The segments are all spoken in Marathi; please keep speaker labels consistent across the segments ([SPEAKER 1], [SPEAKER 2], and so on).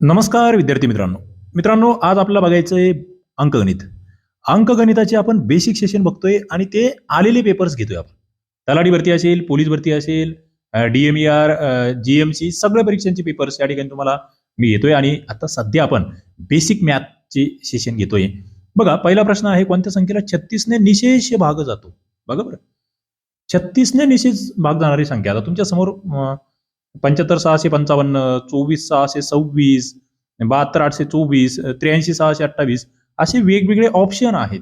[SPEAKER 1] नमस्कार विद्यार्थी मित्रांनो. मित्रांनो आज आपल्याला बघायचं आहे अंकगणित. अंकगणिताचे आपण बेसिक सेशन बघतोय आणि ते आलेले पेपर्स घेतोय आपण. तलाठी भरती असेल पोलीस भरती असेल डीएमईआर जीएमसी सगळ्या परीक्षांचे पेपर्स या ठिकाणी तुम्हाला मी घेतोय आणि आता सध्या आपण बेसिक मॅथचे सेशन घेतोय. बघा पहिला प्रश्न आहे कोणत्या संख्येला छत्तीसने निशेष भाग जातो? बघा बरं. छत्तीसने निशेष भाग जाणारी संख्या. आता तुमच्यासमोर पंच्याहत्तर सहाशे पंचावन्न चोवीस सहाशे सव्वीस बहात्तर आठशे चोवीस त्र्याऐंशी सहाशे अठ्ठावीस असे वेगवेगळे ऑप्शन आहेत.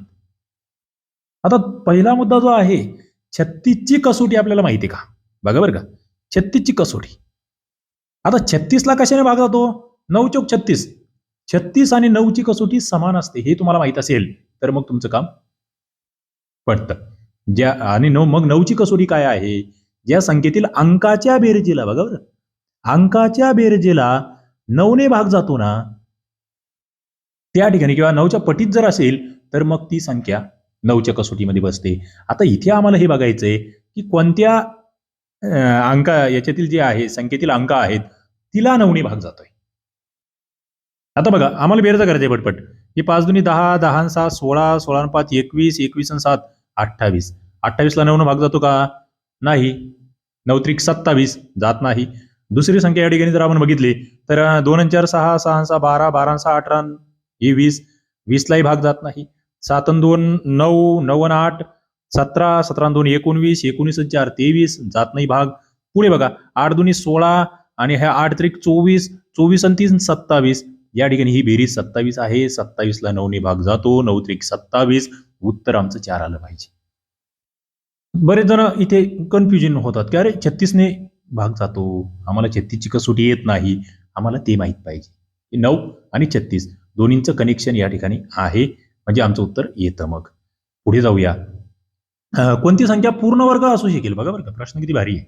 [SPEAKER 1] आता पहिला मुद्दा जो आहे छत्तीसची कसोटी आपल्याला माहिती का? बघा बरं का. छत्तीसची कसोटी. आता छत्तीसला कशाने भाग जातो? नऊ चौक छत्तीस. छत्तीस आणि नऊची कसोटी समान असते हे तुम्हाला माहीत असेल तर मग तुमचं काम पडतं. ज्या आणि नऊ मग नऊची कसोटी काय आहे? ज्या संख्येतील अंकाच्या बेरजेला बघा बरं. अंकाच्या बेरजेला नऊने भाग जातो ना त्या ठिकाणी किंवा नऊच्या पटीत जर असेल तर मग ती संख्या नऊच्या कसोटीमध्ये बसते. आता इथे आम्हाला हे बघायचंय की कोणत्या अंका याच्यातील जे आहे संख्येतील अंक आहेत तिला नऊने भाग जातोय. आता बघा आम्हाला बेरजा करायचंय पटपट. हे पाच दोन्ही दहा दहा सात सहा सोळा सोळा पाच एकवीस एकवीस आणि सात अठ्ठावीस. अठ्ठावीसला नऊनं भाग जातो का? नाही. नऊ त्रिक सत्तावीस जात नाही. दुसरी संख्या या ठिकाणी जर आपण बघितली तर दोन चार सहा सहा सहा बारा बारा सहा अठरा ही वीस. वीसलाही भाग जात नाही. सात दोन नऊ नऊ आठ सतरा सतरा दोन एकोणवीस एकोणीस चार तेवीस जात नाही भाग. पुढे बघा आठ दोन्ही सोळा आणि ह्या आठ त्रिक चोवीस चोवीस आणि तीन सत्तावीस. या ठिकाणी ही बेरीज सत्तावीस आहे. सत्तावीसला नऊने भाग जातो. नऊ त्रिक सत्तावीस. उत्तर आमचं चार आलं पाहिजे. बरेच जण इथे कन्फ्युजन होतात की अरे छत्तीसने भाग जातो. आम्हाला छत्तीसची कसोटी येत नाही. आम्हाला ते माहीत पाहिजे. नऊ आणि छत्तीस दोन्हींचं कनेक्शन या ठिकाणी आहे. म्हणजे आमचं उत्तर येतं मग. पुढे जाऊया. कोणती संख्या पूर्ण वर्ग असू शकेल? बघा बरं का प्रश्न किती भारी आहे.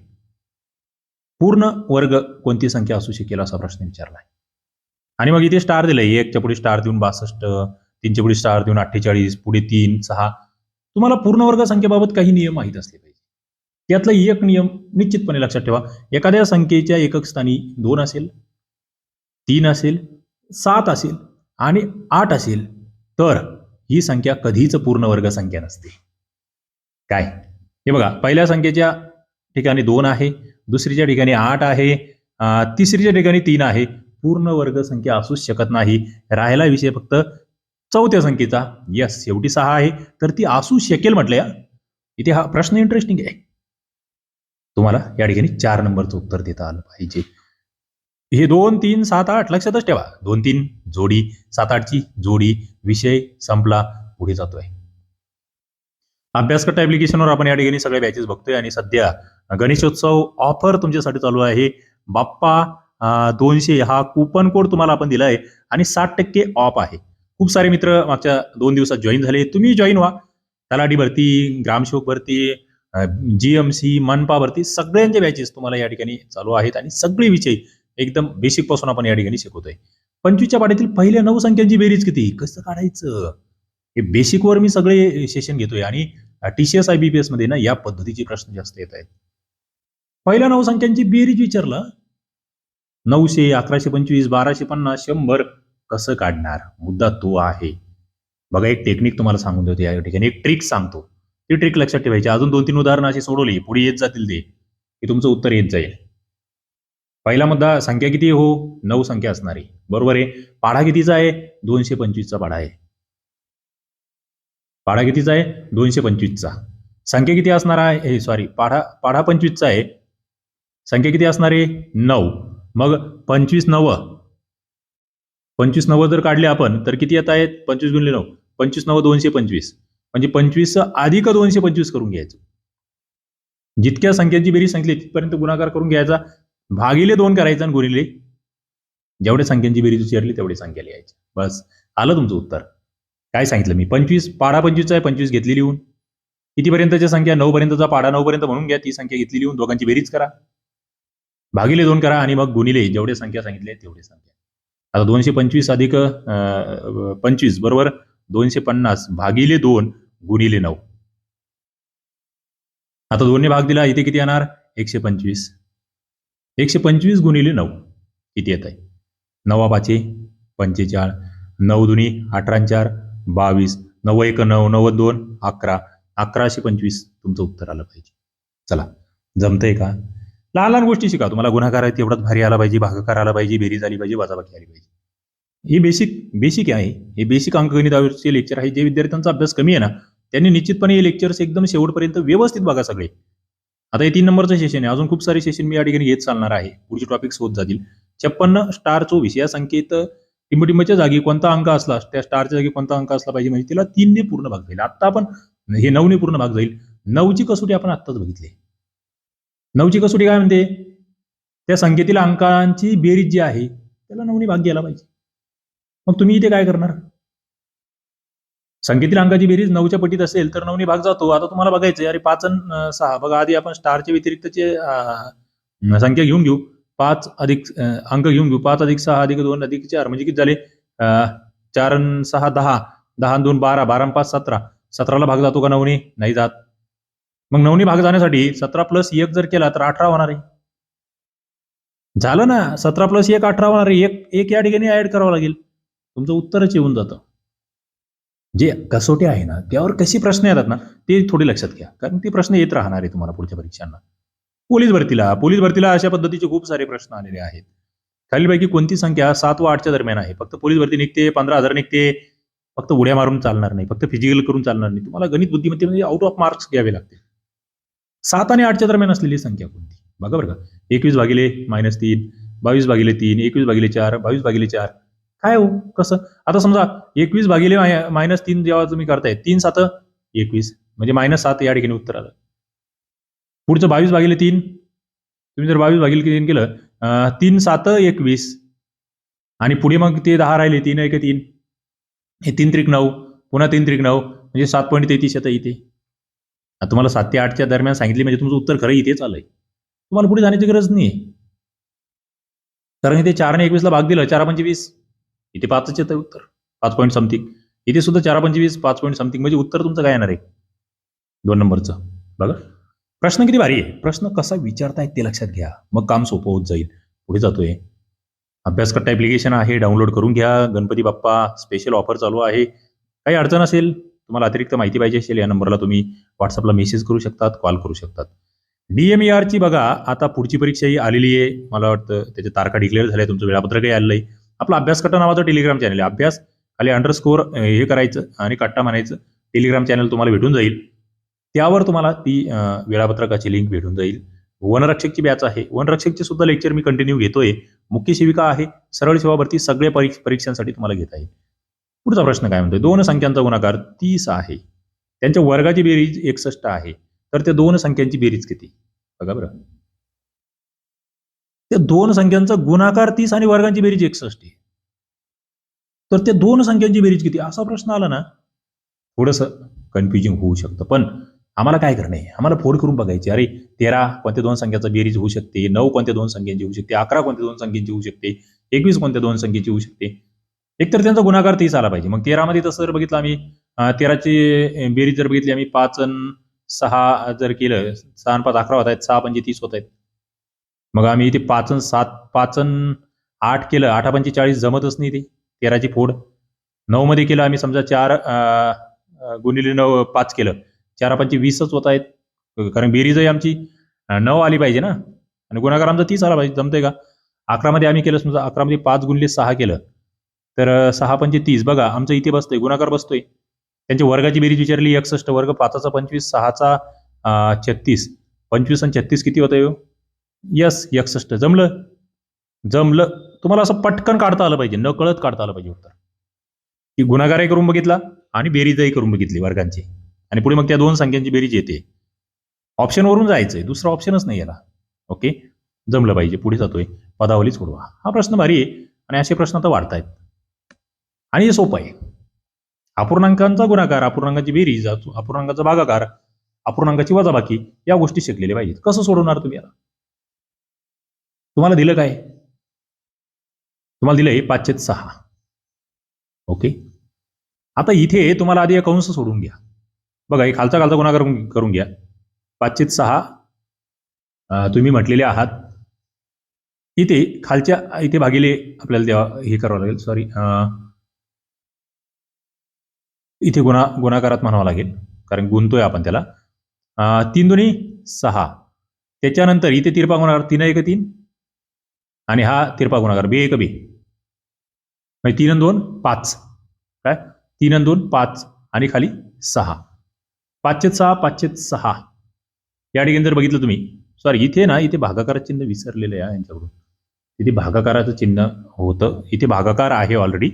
[SPEAKER 1] पूर्ण वर्ग कोणती संख्या असू शकेल असा प्रश्न विचारला आहे आणि मग इथे स्टार दिलंय. एकच्या पुढे स्टार देऊन बासष्ट तीनच्या पुढे स्टार देऊन अठ्ठेचाळीस पुढे तीन सहा तुम्हाला पूर्ण वर्ग संख्येबाबत काही नियम माहीत असले पाहिजे. त्यातला एक नियम निश्चितपणे लक्षात ठेवा. एखाद्या संख्येच्या एकक स्थानी दोन असेल तीन असेल सात असेल आणि आठ असेल तर ही संख्या कधीच पूर्ण वर्ग संख्या नसते. काय? हे बघा पहिल्या संख्येच्या ठिकाणी दोन आहे दुसरीच्या ठिकाणी आठ आहे तिसरीच्या ठिकाणी तीन आहे. पूर्ण वर्ग संख्या असूच शकत नाही. राहिला विषय फक्त चौथ्या संख्येचा. यस शेवटी सहा आहे. तर ती असू शकेल म्हटलं या. इथे हा प्रश्न इंटरेस्टिंग आहे. तुम्हाला या ठिकाणी चार नंबरचं उत्तर देता आलं पाहिजे. हे दोन तीन सात आठ लक्षातच ठेवा. दोन तीन जोडी. सात आठची जोडी. विषय संपला. पुढे जातोय. अभ्यासकट ऍप्लिकेशनवर आपण या ठिकाणी सगळे बॅचेस बघतोय. आणि सध्या गणेशोत्सव ऑफर तुमच्यासाठी चालू आहे. बाप्पा दोनशे हा कुपन कोड तुम्हाला आपण दिलाय. आणि साठ टक्के ऑफ आहे. खूप सारे मित्र मागच्या दोन दिवसात जॉईन झाले. तुम्ही जॉईन व्हा. तलाठी भरती ग्रामसेवक भरती जीएमसी मनपा भरती सगळ्यांचे बॅचेस तुम्हाला या ठिकाणी चालू आहेत आणि सगळे विषय एकदम बेसिकपासून आपण या ठिकाणी शिकवतोय. पंचवीसच्या पाठीतील पहिल्या नऊ संख्यांची बेरीज किती? कसं काढायचं? हे बेसिकवर मी सगळे सेशन घेतोय आणि टीसीएस आयबीपीएसमध्ये ना या पद्धतीचे प्रश्न जास्त येत आहेत. पहिल्या नऊ संख्यांची बेरीज विचारलं. नऊशे अकराशे पंचवीस बाराशे पन्नास शंभर कसं काढणार? मुद्दा तो आहे. बघा एक टेक्निक तुम्हाला सांगून देतो या ठिकाणी. एक ट्रिक सांगतो. ती ट्रिक लक्षात ठेवायची. अजून दोन तीन उदाहरणं अशी सोडवली. पुढे येत जातील ते. की तुमचं उत्तर येत जाईल. पहिला मुद्दा संख्या किती हो? नऊ संख्या असणारी. बरोबर आहे. पाढा कितीचा आहे? दोनशे पंचवीसचा पाढा आहे. पाढा कितीचा आहे? दोनशे पंचवीसचा. संख्या किती असणार आहे? सॉरी पाढा पाढा पंचवीसचा आहे. संख्या किती असणार आहे? नऊ. मग पंचवीस नवं. पंचवीस नव्वद जर काढले आपण तर किती येत आहेत? पंचवीस गुणले नऊ. पंचवीस नव्वद दोनशे पंचवीस. म्हणजे पंचवीस अधिक दोनशे पंचवीस करून घ्यायचं. जितक्या संख्यांची बेरीज सांगितली तिथपर्यंत गुणाकार करून घ्यायचा. भागिले दोन करायचा आणि गुणिले जेवढ्या संख्यांची बेरीज विचारली तेवढी संख्या लिहायची. बस. आलं तुमचं उत्तर. काय सांगितलं मी? पंचवीस पाडा पंचवीसचा आहे पंचवीस घेतली लिहून. कितीपर्यंतच्या संख्या? नऊ पर्यंतचा पाडा नऊ पर्यंत म्हणून घ्या ती संख्या घेतली लिहून दोघांची बेरीज करा. भागिले दोन करा आणि मग गुणिले जेवढे संख्या सांगितली तेवढे संख्या. आता दोनशे पंचवीस अधिक पंचवीस बरोबर? दोनशे पन्नास भागिले दोन गुणिले नऊ. आता दोन्ही भाग दिला इथे किती येणार? एकशे पंचवीस. एकशे पंचवीस गुणिले नऊ. किती येत आहे नवा पाचे पंचेचाळ. नऊ दुनी अठरा चार बावीस. नऊ एक नऊ नव्वद दोन अकरा. अकराशे पंचवीस तुमचं उत्तर आलं पाहिजे. चला जमतंय का? लहान लहान गोष्टी शिका. तुम्हाला गुन्हागार आहे तेवढाच भारी आला पाहिजे भागाकार आला पाहिजे बेरीज आली पाहिजे वाजाबाकी आली पाहिजे. हे बेसिक बेसिक आहे. हे बेसिक अंकगणितावरचे लेक्चर आहे. जे विद्यार्थ्यांचा अभ्यास कमी आहे ना त्यांनी निश्चितपणे हे लेक्चर्स एकदम शेवटपर्यंत व्यवस्थित बघा सगळे. आता हे तीन नंबरचं सेशन आहे. अजून खूप सारे सेशन मी या ठिकाणी घेत चालणार आहे. पुढचे टॉपिक्स होत जातील. छप्पन्न स्टार चोवीस या संख्येत टिंबटिंबच्या जागी कोणता अंक असला त्या स्टारच्या जागी कोणता अंक असला पाहिजे म्हणजे तिला तीनने पूर्ण भाग जाईल. आता आपण हे नऊने पूर्ण भाग जाईल. नऊची कसोटी आपण आत्ताच बघितली नऊची कसोटी काय म्हणते? त्या संख्येतील अंकांची बेरीज जी आहे त्याला नऊने भाग घ्यायला पाहिजे. मग तुम्ही इथे काय करणार? संख्येतील अंकाची बेरीज नऊच्या पटीत असेल तर नऊने भाग जातो. आता तुम्हाला बघायचं अरे पाच अन सहा. बघा आधी आपण स्टारच्या व्यतिरिक्तचे संख्या घेऊन घेऊ. पाच अधिक अंक घेऊन घेऊ. पाच अधिक सहा अधिक दोन अधिक चार म्हणजे किती झाले? चार सहा दहा. दहा दोन बारा. बारा पाच सतरा. सतराला भाग जातो का नऊने नाही जात. मग नवनी भाग जाण्यासाठी सतरा प्लस एक जर केला तर अठरा होणार आहे. झालं ना सतरा प्लस एक अठरा होणार आहे. एक एक या ठिकाणी ऍड करावं लागेल. तुमचं उत्तरच येऊन जातं. जे कसोटी आहे ना त्यावर कशी प्रश्न येतात ना ते थोडे लक्षात घ्या. कारण ते प्रश्न येत राहणार आहे तुम्हाला पुढच्या परीक्षांना. पोलीस भरतीला पोलीस भरतीला अशा पद्धतीचे खूप सारे प्रश्न आलेले आहेत. खालीलपैकी कोणती संख्या सात व आठच्या दरम्यान आहे? फक्त पोलीस भरती निघते पंधरा हजार निघते फक्त उड्या मारून चालणार नाही फक्त फिजिकल करून चालणार नाही. तुम्हाला गणित बुद्धिमत्तेमध्ये आउट ऑफ मार्क्स घ्यावे लागतील. सात आणि आठच्या दरम्यान असलेली संख्या कोणती? बघा बरं का. एकवीस भागिले मायनस तीन बावीस भागिले तीन एकवीस भागिले चार बावीस भागिले चार. काय हो? कसं? आता समजा एकवीस भागिले मायनस तीन जेव्हा तुम्ही करताय तीन सात एकवीस. म्हणजे मायनस सात या ठिकाणी उत्तर आलं. पुढचं बावीस भागिले तीन. तुम्ही जर बावीस भागिले तीन केलं तीन सात एकवीस. आणि पुढे मग ते दहा राहिले तीन एक तीन. हे तीन त्रिक नऊ. पुन्हा तीन त्रिक नऊ. म्हणजे सात पॉईंट तेहतीस येतं इथे. तुम्हाला सात ते आठच्या दरम्यान सांगितले म्हणजे तुमचं उत्तर खरं इथेच आलंय तुम्हाला पुढे जाण्याची गरज नाही कारण इथे चारने एकवीसला भाग दिला चार पंचवीस इथे पाचच येतं उत्तर पाच पॉईंट समथिंग इथे सुद्धा चार पंचवीस पाच पॉईंट समथिंग म्हणजे उत्तर तुमचं काय येणार आहे? दोन नंबरचं. बघा. प्रश्न किती भारी आहे. प्रश्न कसा विचारतायत ते लक्षात घ्या. मग काम सोपं होत जाईल. पुढे जातोय. अभ्यासकट्टा ॲप्लिकेशन आहे डाउनलोड करून घ्या. गणपती बाप्पा स्पेशल ऑफर चालू आहे. काही अडचण असेल तुम्हाला अतिरिक्त माहिती पाहिजे असेल या नंबरला तुम्ही व्हॉट्सअपला मेसेज करू शकतात कॉल करू शकतात. डीएमईआरची बघा आता पुढची परीक्षा ही आलेली आहे. मला वाटतं त्याच्या तारखा डिक्लेअर झाल्या तुमचं वेळापत्रकही आलेलं आहे. आपला अभ्यास कट्टा नावाचं टेलिग्राम चॅनल आहे. अभ्यास खाली अंडरस्कोअर हे करायचं आणि कट्टा म्हणायचं टेलिग्राम चॅनल तुम्हाला भेटून जाईल. त्यावर तुम्हाला ती वेळापत्रकाची लिंक भेटून जाईल. वनरक्षकची बॅच आहे. वनरक्षकचे सुद्धा लेक्चर मी कंटिन्यू घेतोय. मुख्य शिविका आहे. सरळ सेवा भरती सगळ्या परीक्षांसाठी तुम्हाला घेता येईल. पुढचा प्रश्न काय म्हणतोय? दोन संख्यांचा गुणाकार तीस आहे. त्यांच्या वर्गाची बेरीज एकसष्ट आहे. तर त्या दोन संख्यांची बेरीज किती? बघा बरं. त्या दोन संख्यांचा गुणाकार तीस आणि वर्गांची बेरीज एकसष्ट आहे. तर त्या दोन संख्यांची बेरीज किती? असा प्रश्न आला ना थोडस कन्फ्युजिंग होऊ शकतं. पण आम्हाला काय करणे? आम्हाला फोड करून बघायचे. अरे तेरा कोणत्या दोन संख्याचा बेरीज होऊ शकते? नऊ कोणत्या दोन संख्यांची होऊ शकते? अकरा कोणत्या दोन संख्यांची होऊ शकते? एकवीस कोणत्या दोन संख्येची होऊ शकते? एकतर त्यांचा गुणाकार तीस आला पाहिजे. मग तेरामध्ये तसं जर बघितलं आम्ही तेराची बेरीज जर बघितली आम्ही पाच अन सहा जर केलं सहा अन पाच अकरा होत आहेत सहा पंचे तीस होत आहेत. मग आम्ही इथे पाच अन सात पाच आठ केलं आठा पंचेचाळीस जमतच नाही ते तेराची फोड. नऊ मध्ये केलं आम्ही समजा चार गुणिले नऊ पाच केलं चार पंचे वीसच होत आहेत. कारण बेरीजही आमची नऊ आली पाहिजे ना. आणि गुणाकार आमचा तीस आला पाहिजे जमतंय का? अकरामध्ये आम्ही केलं समजा अकरामध्ये पाच गुणिले सहा केलं तर सहा पंचे तीस. बघा आमचं इथे बसतोय गुणाकार बसतोय. त्यांची वर्गाची बेरीज विचारली एकसष्ट. वर्ग पाचाचा पंचवीस सहाचा छत्तीस. पंचवीस आणि छत्तीस किती होतं येऊ हो? यस एकसष्ट. जमलं? जमलं. तुम्हाला असं पटकन काढता आलं पाहिजे न कळत काढता आलं पाहिजे उत्तर. की गुणाकारही करून बघितला आणि बेरीजही करून बघितली वर्गांची. आणि पुढे मग त्या दोन संख्यांची बेरीज येते. ऑप्शनवरून जायचंय दुसरा ऑप्शनच नाही याला. ओके? जमलं पाहिजे पुढे जातोय. पदावलीच सोडवा. हा प्रश्न भारी आहे आणि असे प्रश्न आता वाढतायत. आणि हे सोपं आहे. अपूर्णांकांचा गुणाकार अपूर्णांकाची बेरीज अपूर्णांकाचा भागाकार अपूर्णांकाची वजाबाकी या गोष्टी शिकलेल्या पाहिजेत. कसं सोडवणार तुम्ही याला तुम्हाला दिलं काय? तुम्हाला दिलंय पाचशे सहा. ओके? आता इथे तुम्हाला आधी एक सोडून घ्या. बघा हे खालचा खालचा गुणाकार करून- घ्या. पाचशे सहा तुम्ही म्हटलेले आहात. इथे खालच्या इथे भागिले आपल्याला द्यावा हे करावं लागेल. सॉरी इथे गुणा गुणाकारात म्हणावं लागेल. कारण गुंतोय आपण त्याला. तीन दोन्ही सहा. त्याच्यानंतर इथे तिरपा गुणाकार तीन एक तीन. आणि हा तिरपा गुणाकार बे एक बे. म्हणजे तीन दोन पाच. काय? तीन दोन पाच. आणि खाली सहा. पाचशे सहा पाचशे सहा. या ठिकाणी जर बघितलं तुम्ही सॉरी इथे ना इथे भागाकाराचं चिन्ह विसरलेलं आहे यांच्याकडून. इथे भागाकाराचं चिन्ह होतं. इथे भागाकार आहे ऑलरेडी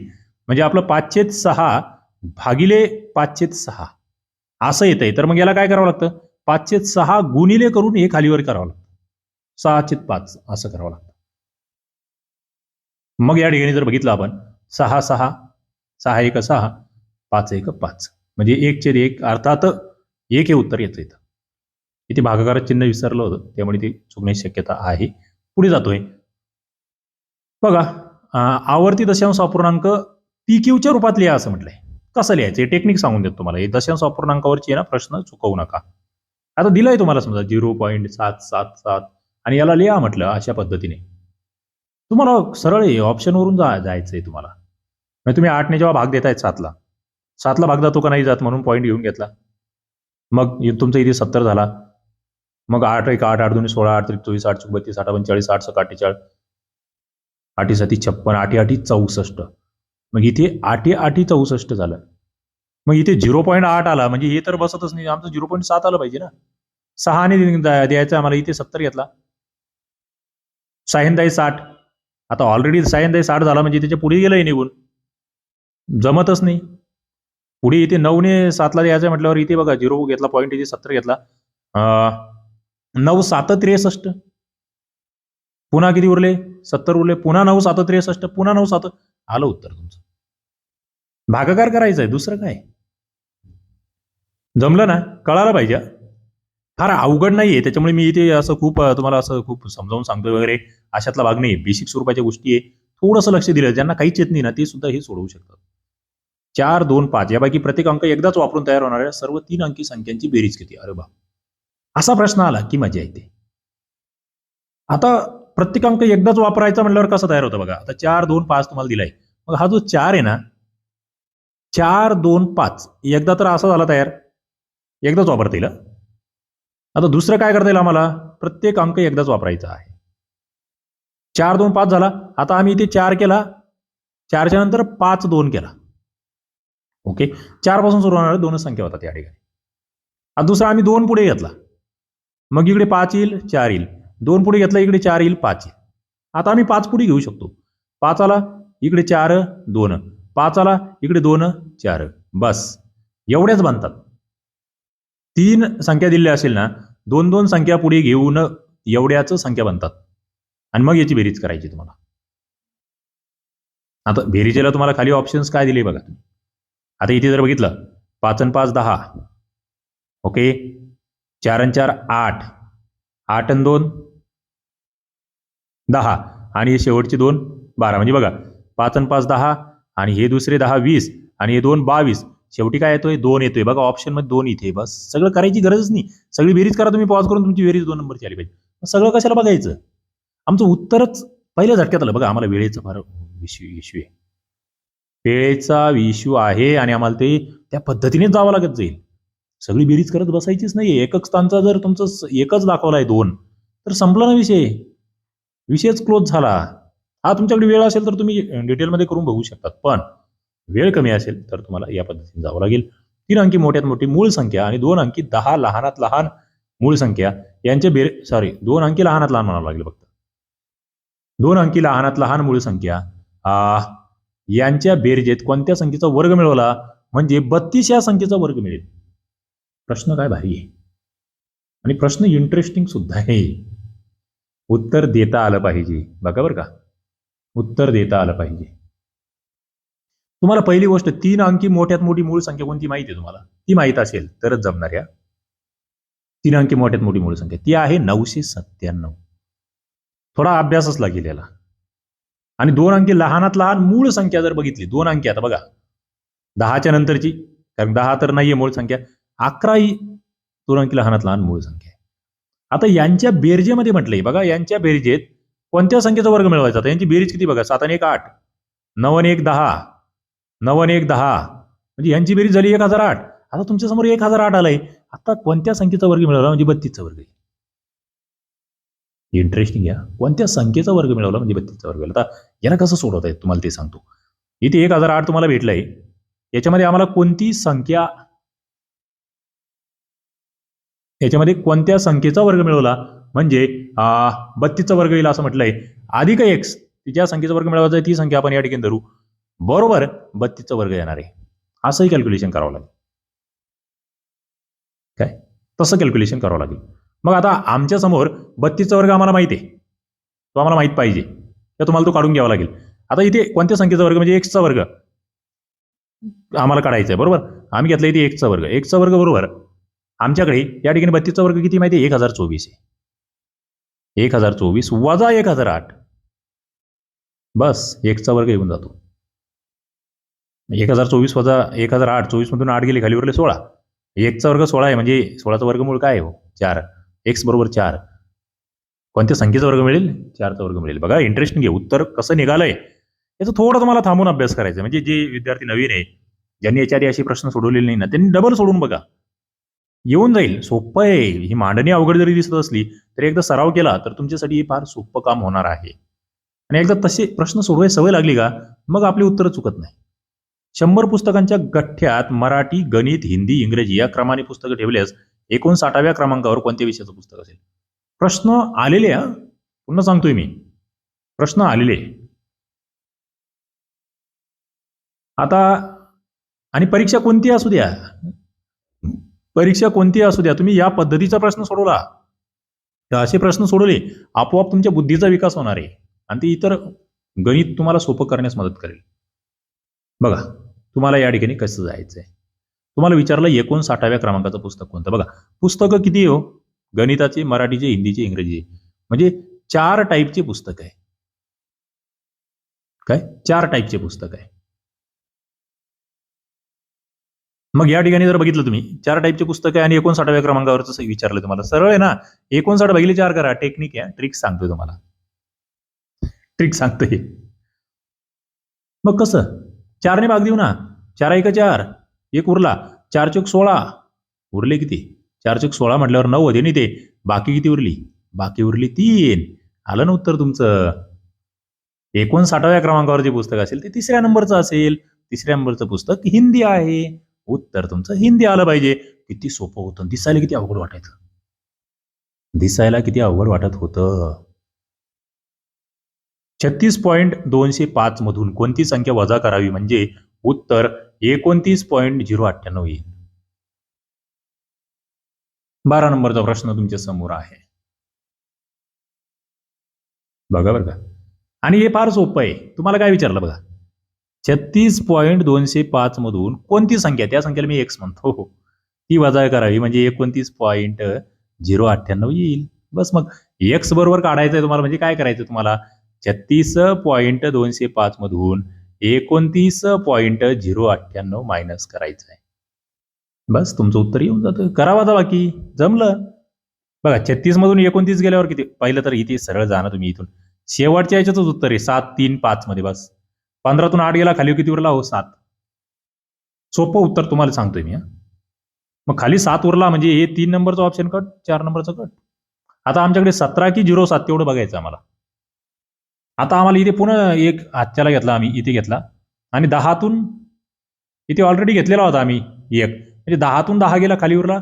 [SPEAKER 1] म्हणजे आपलं पाचशे सहा भागिले पाचशे सहा. असं येतंय. तर मग याला काय करावं लागतं? पाचशे सहा गुणिले करून हे खालीवर करावं लागतं. सहाशे पाच असं करावं लागतं. मग या ठिकाणी जर बघितलं आपण सहा सहा सहा एक सहा पाच एक पाच. म्हणजे एक एक अर्थात एक हे उत्तर येतं इथं. इथे भागाकारात चिन्ह विसरलं होतं त्यामुळे ते चुकण्याची शक्यता आहे. पुढे जातोय. बघा आवर्ती दशांश अपूर्णांक पी क्यूच्या रूपात लिहा असं म्हटलंय. कसं लिहायचं? हे टेक्निक सांगून देतो तुम्हाला. हे दशांश अपूर्णांकावरची आहे ना प्रश्न चुकवू नका. आता दिलाय तुम्हाला समजा झिरो पॉईंट सात सात सात आणि याला लिहा म्हटलं अशा पद्धतीने. तुम्हाला सरळ आहे ऑप्शनवरून जा जायचं आहे तुम्हाला. म्हणजे तुम्ही आठने जेव्हा भाग देतायत सातला. सातला भाग जातो का नाही जात म्हणून पॉईंट घेऊन घेतला. मग तुमचा इथे सत्तर झाला. मग आठ एक आठ आठ दोन्ही सोळा आठ त्रिक चोवीस आठ बत्तीस आठ पंचेचाळीस आठ सक अठ्ठेचाळीस आठी साती छप्पन आठी आठी चौसष्ट. मग इथे आठी आठी चौसष्ट झालं. मग इथे झिरो पॉईंट आठ आला म्हणजे हे तर बसतच नाही आमचं झिरो पॉईंट सात आलं पाहिजे ना. सहाने द्या- द्यायचं आम्हाला इथे सत्तर घेतला. सायंदाई साठ. आता ऑलरेडी सायंदाई साठ झाला म्हणजे त्याच्या पुढे गेलंय निघून. जमतच नाही. पुढे इथे नऊने सातला द्यायचं म्हटल्यावर इथे बघा झिरो घेतला पॉईंट इथे सत्तर घेतला. नऊ सात त्रेसष्ट. पुन्हा किती उरले? सत्तर उरले. पुन्हा नऊ सात त्रेसष्ट पुन्हा नऊ सात. आलं उत्तर तुमचं. भागाकार आहे दुसरं काय? जमलं ना? कळायला पाहिजे फार अवघड नाहीये त्याच्यामुळे मी इथे असं खूप तुम्हाला असं खूप समजावून सांगतो वगैरे अशातला भाग नाही बेसिक स्वरूपाच्या गोष्टी आहे. थोडंसं लक्ष दिलं ज्यांना काहीच येत नाही ना ते सुद्धा हे सोडवू शकतात. चार दोन पाच यापैकी प्रत्येक अंक एकदाच वापरून तयार होणाऱ्या सर्व तीन अंकी संख्यांची बेरीज किती? अरे बा असा प्रश्न आला की मजा येते. आता प्रत्येक अंक एकदाच वापरायचा म्हटल्यावर कसं तयार होतं बघा? आता चार दोन पाच तुम्हाला दिलाय. मग हा जो चार आहे ना चार दोन पाच. एकदा तर असा झाला तयार. एकदाच वापरता येईल आता दुसरं काय करता येईल आम्हाला? प्रत्येक अंक एकदाच वापरायचा आहे. चार दोन पाच झाला. आता आम्ही इथे चार केला. चारच्या नंतर पाच दोन केला. ओके? चारपासून सुरू होणाऱ्या दोनच संख्या होतात या ठिकाणी. आता दुसरा आम्ही दोन पुढे घेतला. मग इकडे पाच येईल चार येईल. दोन पुढे घेतला इकडे चार येईल पाच येईल. आता आम्ही पाच पुढे घेऊ शकतो. पाच आला इकडे चार दोन. पाच आला इकडे दोन चार. बस. एवढ्याच बनतात तीन संख्या दिल्या असेल ना दोन दोन संख्या पुढे घेऊन एवढ्याच संख्या बनतात आणि मग याची बेरीज करायची तुम्हाला. आता बेरीजेला तुम्हाला खाली ऑप्शन्स काय दिले बघा तुम्ही. आता इथे जर बघितलं पाच आणि पाच दहा. ओके? चार आणि चार आठ. आठ आणि दोन दहा. आणि हे शेवटचे दोन बारा. म्हणजे बघा पाच आणि पाच दहा आणि हे दुसरे दहा वीस आणि हे दोन बावीस. शेवटी काय येतोय? दोन येतोय. बघा ऑप्शनमध्ये दोन इथे. बस सगळं करायची गरजच नाही. सगळी बेरीज करा तुम्ही पॉज करून तुमची बेरीज दोन नंबरची आली पाहिजे. सगळं कशाला बघायचं? आमचं उत्तरच पहिल्या झटक्यात आलं. बघा आम्हाला वेळेचं फार इश्यू इश्यू आहे. वेळेचा इश्यू आहे आणि आम्हाला ते त्या पद्धतीनेच जावं लागत जाईल. सगळी बेरीज करत बसायचीच नाही एकच स्थानचा जर तुमचं एकच दाखवला आहे दोन तर संपला ना विषय. विषयच क्लोज झाला. हा तुमच्याकडे वेळ असेल तर तुम्ही डिटेलमध्ये करून बघू शकतात. पण वेळ कमी असेल तर तुम्हाला या पद्धतीने जावं लागेल. तीन अंकी मोठ्यात मोठी मूळ संख्या आणि दोन अंकी दहा लहानात लहान मूळ संख्या यांचे बेर सॉरी दोन अंकी लहानात लहान म्हणावं लागेल फक्त. दोन अंकी लहानात लहान मूळ संख्या आ, यांच्या बेरजेत कोणत्या संख्येचा वर्ग मिळवला? म्हणजे बत्तीस या संख्येचा वर्ग मिळेल. प्रश्न काय भारी आहे. आणि प्रश्न इंटरेस्टिंग सुद्धा आहे. उत्तर देता आलं पाहिजे. बघा बरं का. उत्तर देता आलं पाहिजे. तुम्हाला पहिली गोष्ट तीन अंकी मोठ्यात मोठी मूळ संख्या कोणती माहिती आहे तुम्हाला? ती माहीत असेल तरच जमणार या. तीन अंकी मोठ्यात मोठी मूळ संख्या. ती आहे नऊशे सत्त्याण्णव. थोडा अभ्यासच लागेल याला. आणि दोन अंकी लहानात लहान मूळ संख्या जर बघितली दोन अंकी आता बघा. दहाच्या नंतरची कारण दहा तर नाहीये मूळ संख्या. अकरा ही दोन अंकी लहानात लहान मूळ संख्या आहे. आता यांच्या बेरजेमध्ये म्हटलंय बघा यांच्या बेरजेत कोणत्या संख्येचा वर्ग मिळवायचा? आता यांची बेरीज किती बघा सात आणि एक आठ. नऊ आणि एक दहा. नऊ आणि एक दहा. म्हणजे यांची बेरीज झाली एक हजार आठ. आता तुमच्यासमोर एक हजार आठ आलाय. आता कोणत्या संख्येचा वर्ग मिळवला? म्हणजे बत्तीसचा वर्ग. इंटरेस्टिंग या. कोणत्या संख्येचा वर्ग मिळवला? म्हणजे बत्तीसचा वर्ग. आता याला कसं सोडवता येत? तुम्हाला ते सांगतो. इथे एक हजार आठ तुम्हाला भेटलंय. याच्यामध्ये आम्हाला कोणती संख्या याच्यामध्ये कोणत्या संख्येचा वर्ग मिळवला? म्हणजे बत्तीसचा वर्ग येईल असं म्हटलंय. अधिक एक्स ज्या संख्येचा वर्ग मिळवायचा आहे ती संख्या आपण या ठिकाणी धरू. बरोबर बत्तीसचा वर्ग येणार आहे. असंही कॅल्क्युलेशन करावं लागेल. काय? तसं कॅल्क्युलेशन करावं लागेल. मग आता आमच्यासमोर बत्तीसचा वर्ग आम्हाला माहिती आहे. तो आम्हाला माहीत पाहिजे. तर तुम्हाला तो काढून घ्यावा लागेल. आता इथे कोणत्या संख्येचा वर्ग? म्हणजे एक्सचा वर्ग. आम्हाला काढायचा आहे बरोबर? आम्ही घेतला इथे एक्सचा वर्ग. एक्सचा वर्ग बरोबर आमच्याकडे या ठिकाणी बत्तीसचा वर्ग किती माहिती आहे? एक हजार चोवीस आहे. एक हजार चोवीस वजा एक हजार आठ. बस एकचा वर्ग येऊन जातो. एक हजार चोवीस वजा एक हजार आठ चोवीसमधून आठ गेले खाली उरले सोळा. एकचा वर्ग सोळा आहे म्हणजे सोळाचा वर्गमूळ काय हो? चार. एक्स बरोबर चार. कोणत्या संख्येचा वर्ग मिळेल? चारचा वर्ग मिळेल. बघा इंटरेस्ट घे उत्तर कसं निघालंय? याचं थोडं तुम्हाला थांबून अभ्यास करायचा म्हणजे जे विद्यार्थी नवीन आहे ज्यांनी याच्या आधी असे प्रश्न सोडवलेले नाही ना त्यांनी डबल सोडून बघा. येऊन जाईल सोपं आहे. ही मांडणी अवघड जरी दिसत असली तरी एकदा सराव केला तर तुमच्यासाठी हे फार सोपं काम होणार आहे. आणि एकदा तसे प्रश्न सोडवाय सवय लागली का मग आपली उत्तरं चुकत नाही. शंभर पुस्तकांच्या गठ्ठ्यात मराठी गणित हिंदी इंग्रजी या क्रमाने पुस्तकं ठेवल्यास एकोणसाठाव्या क्रमांकावर कोणत्या विषयाचं पुस्तक असेल? प्रश्न आलेले हा? पुन्हा सांगतोय मी. प्रश्न आलेले. आता आणि परीक्षा कोणती असू द्या? परीक्षा कोणती असू द्या तुम्ही या पद्धतीचा प्रश्न सोडवला. तर असे प्रश्न सोडवले आपोआप तुमच्या बुद्धीचा विकास होणार आहे. आणि ते इतर गणित तुम्हाला सोपं करण्यास मदत करेल. बघा तुम्हाला या ठिकाणी कसं जायचं आहे तुम्हाला विचारलं एकोणसाठाव्या क्रमांकाचं पुस्तक कोणतं? बघा पुस्तकं किती हो? गणिताचे मराठीचे हिंदीचे इंग्रजीचे. म्हणजे चार टाईपचे पुस्तक आहे. काय? चार टाईपचे पुस्तक आहे. मग या ठिकाणी जर बघितलं तुम्ही चार टाईपचे पुस्तक आहे आणि एकोणसाठाव्या क्रमांकावरच विचारलं तुम्हाला. सरळ आहे ना? एकोणसाठ भागिले चार करा. टेक्निक आहे. ट्रिक सांगतोय तुम्हाला. ट्रिक सांगतोय. मग कसं? चारने भाग देऊ ना. चार एक चार. एक उरला. चार चौक सोळा. उरले किती? चार चौक सोळा म्हटल्यावर नऊ होते नाही ते. बाकी किती उरली? बाकी उरली तीन. आलं ना उत्तर तुमचं? एकोणसाठाव्या क्रमांकावर जे पुस्तक असेल ते तिसऱ्या नंबरचं असेल. तिसऱ्या नंबरचं पुस्तक हिंदी आहे. उत्तर तुमचं हिंदी आलं पाहिजे. किती सोपं होतं. दिसायला किती अवघड वाटायचं. दिसायला किती अवघड वाटत होतं. छत्तीस पॉईंट दोनशे पाच मधून कोणती संख्या वजा करावी? म्हणजे उत्तर एकोणतीस पॉईंट झिरो अठ्ठ्याण्णव येईल. बारा नंबरचा प्रश्न तुमच्यासमोर आहे. बघा बरं का. आणि हे फार सोपं आहे. तुम्हाला काय विचारलं बघा. छत्तीस पॉईंट दोनशे पाच मधून कोणती संख्या? त्या संख्येला मी एक्स म्हणतो. हो, हो. ती वजा करावी. म्हणजे एकोणतीस पॉईंट झिरो अठ्ठ्याण्णव येईल. बस मग एक्स बरोबर काढायचं आहे तुम्हाला म्हणजे काय करायचं तुम्हाला? छत्तीस पॉईंट दोनशे पाच मधून एकोणतीस पॉईंट झिरो अठ्ठ्याण्णव मायनस करायचं आहे बस तुमचं उत्तर येऊन जातं करावा आता बाकी. जमलं? बघा छत्तीस मधून एकोणतीस गेल्यावर किती? पहिलं तर इथे सरळ जाणं तुम्ही इथून. शेवटच्या याच्यातच उत्तर आहे. सात तीन पाच मध्ये बस. पंधरातून आठ गेला खाली किती उरला? हो सात. सोपं उत्तर तुम्हाला सांगतोय मी मग खाली सात उरला म्हणजे हे तीन नंबरचं ऑप्शन कट चार नंबरचं कट आता आमच्याकडे सतरा की झिरो सात तेवढं बघायचं आम्हाला. आता आम्हाला इथे पुन्हा एक हातच्याला घेतला आम्ही इथे घेतला. आणि दहातून इथे ऑलरेडी घेतलेला होता आम्ही एक. म्हणजे दहातून दहा गेला खाली उरला.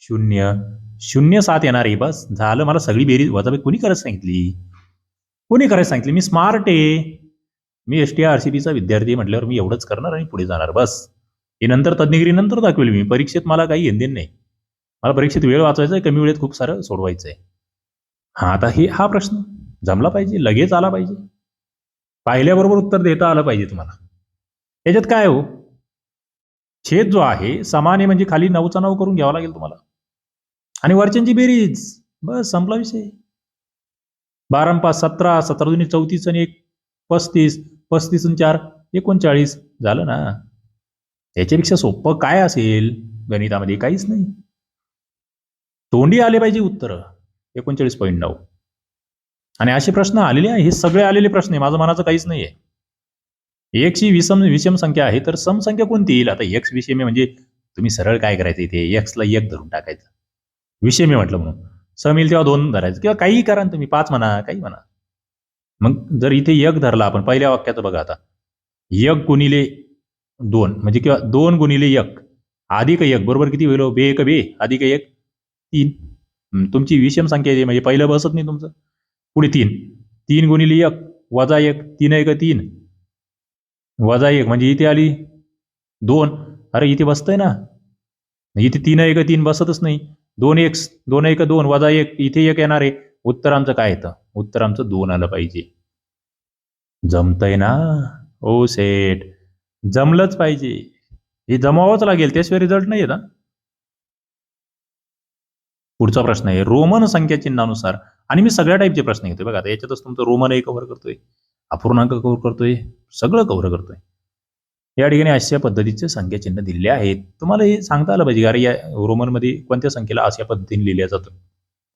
[SPEAKER 1] शून्य. शून्य सात येणार आहे बस. झालं मला सगळी बेरीज. वजाबाई कोणी करायला सांगितली? कोणी करायला सांगितली? मी स्मार्ट आहे. मी एस टी आर सी बीचा विद्यार्थी म्हटल्यावर मी एवढंच करणार आणि पुढे जाणार. बस. हे नंतर तज्ञगिरी नंतर दाखवेल मी. परीक्षेत मला काही येंदेन नाही. मला परीक्षेत वेळ वाचवायचा आहे कमी वेळेत खूप सारं सोडवायचं आहे हा आता हे हा प्रश्न. जमला पाहिजे लगेच आला पाहिजे. पाहिल्याबरोबर उत्तर देता आलं पाहिजे तुम्हाला. याच्यात काय हो? छेद जो आहे समान आहे म्हणजे खाली नऊचा नऊ करून घ्यावा लागेल तुम्हाला. आणि वरच्यांची बेरीज. बस संपला विषय. बारा पाच सतरा सतरा जुनी चौतीस आणि एक. पस्तीस पस्तीस आणि चार एकोणचाळीस. झालं ना? याच्यापेक्षा सोपं काय असेल? गणितामध्ये काहीच नाही. तोंडी आले पाहिजे उत्तर. एकोणचाळीस पॉईंट नऊ. आणि असे प्रश्न आलेले आहे. हे सगळे आलेले प्रश्न आहे. माझं मनाचं काहीच नाही आहे एक्स ही विषम विषम संख्या आहे. तर सम संख्या कोणती येईल? आता एक्स विषम म्हणजे तुम्ही सरळ काय करायचं इथे? एक्सला एक धरून टाकायचं. विषय मी म्हटलं म्हणून. सम येईल तेव्हा दोन धरायचं. किंवा काहीही करा ना तुम्ही पाच म्हणा काही म्हणा. मग जर इथे एक धरला आपण पहिल्या वाक्याचं बघा आता. एक गुणिले दोन म्हणजे किंवा दोन गुणिले एक अधिक एक बरोबर किती होईल हो? बे एक बे. अधिक एक तीन. तुमची विषम संख्या आहे म्हणजे पहिलं बसत नाही तुमचं. पुढे तीन. तीन गुणिले एक वजा एक तीन एक तीन. वजा एक म्हणजे इथे आली दोन. अरे इथे बसतंय ना. इथे तीन एक तीन बसतच नाही. दोन एक दोन एक दोन. वजा एक इथे एक येणार आहे. उत्तर आमचं काय येतं? उत्तर आमचं दोन आलं पाहिजे. जमतंय ना? ओ सेठ. जमलंच पाहिजे. हे जमावंच लागेल त्याशिवाय रिझल्ट नाही येत पुढचा प्रश्न आहे रोमन संख्या चिन्हानुसार. आणि मी सगळ्या टाईपचे प्रश्न घेतोय. बघा आता याच्यातच तुमचं रोमनही कव्हर करतोय अपूर्णांक कव्हर करतोय सगळं कव्हर करतोय. या ठिकाणी अशा पद्धतीचे संख्या चिन्ह दिलेले आहेत. तुम्हाला हे सांगता आलं पाहिजे अरे या रोमनमध्ये कोणत्या संख्येला अशा पद्धतीने लिहिल्या जातं?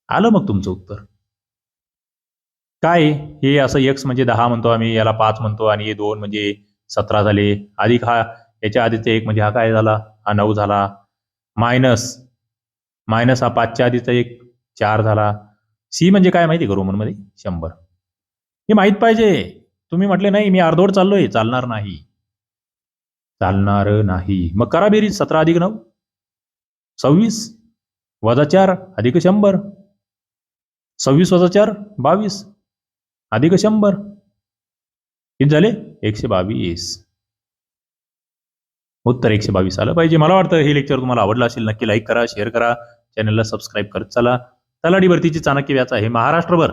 [SPEAKER 1] आलं मग तुमचं उत्तर. काय हे असं एक्स म्हणजे दहा म्हणतो आम्ही याला पाच म्हणतो आणि हे दोन म्हणजे सतरा झाले. अधिक हा याच्या आधीचा एक म्हणजे हा काय झाला? हा नऊ झाला. मायनस मायनस हा पाचच्या आधीचा एक चार झाला. सी म्हणजे काय माहिती आहे का रोमनमध्ये शंभर. हे माहीत पाहिजे. तुम्ही म्हटले नाही मी अर्धवट चाललोय. चालणार नाही. चालणार नाही. मग करा बेरीज. सतरा अधिक नऊ. सव्वीस. वजा चार अधिक शंभर. सव्वीस वजा चार बावीस. अधिक शंभर? किती झाले? एकशे बावीस. उत्तर एकशे बावीस आलं पाहिजे. मला वाटतं हे लेक्चर तुम्हाला आवडलं असेल नक्की लाईक करा शेअर करा. चॅनलला सबस्क्राईब करत चला. तलाडी भरतीची चाणक्य व्याच आहे महाराष्ट्रभर.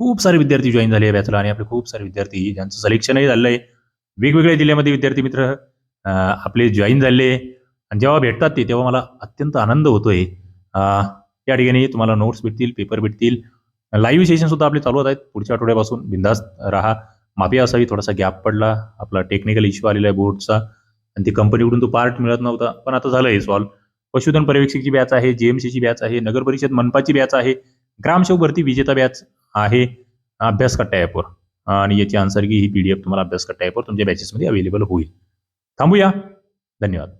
[SPEAKER 1] खूप सारे विद्यार्थी जॉईन झाले या व्याचला आणि आपले खूप सारे विद्यार्थी ज्यांचं सिलेक्शनही झालंय. वेगवेगळ्या जिल्ह्यामध्ये विद्यार्थी मित्र आपले जॉईन झाले. आणि जेव्हा भेटतात ते तेव्हा मला अत्यंत आनंद होतोय. या ठिकाणी तुम्हाला नोट्स भेटतील पेपर भेटतील. लाईव्ह सेशन सुद्धा आपले चालू होत आहेत. पुढच्या आठवड्यापासून बिंदास्त राहा. माफी असावी थोडासा गॅप पडला. आपला टेक्निकल इश्यू आलेला आहे बोर्डचा आणि ती कंपनीकडून तो पार्ट मिळत नव्हता. पण आता झालं हे सॉल्व्ह पशुधन पर्यवेक्षकची बॅच आहे जेएमसीची बॅच आहे नगर परिषद मनपाची बॅच आहे ग्रामसेवक भरती विजेता बॅच आहे. अभ्यास कट्टा ॲपवर आणि याची आन्सर की ही पी डी एफ तुम्हाला अभ्यास कट्टा ॲपवर तुमच्या बॅचेसमध्ये अवेलेबल होईल. थांबूया. धन्यवाद.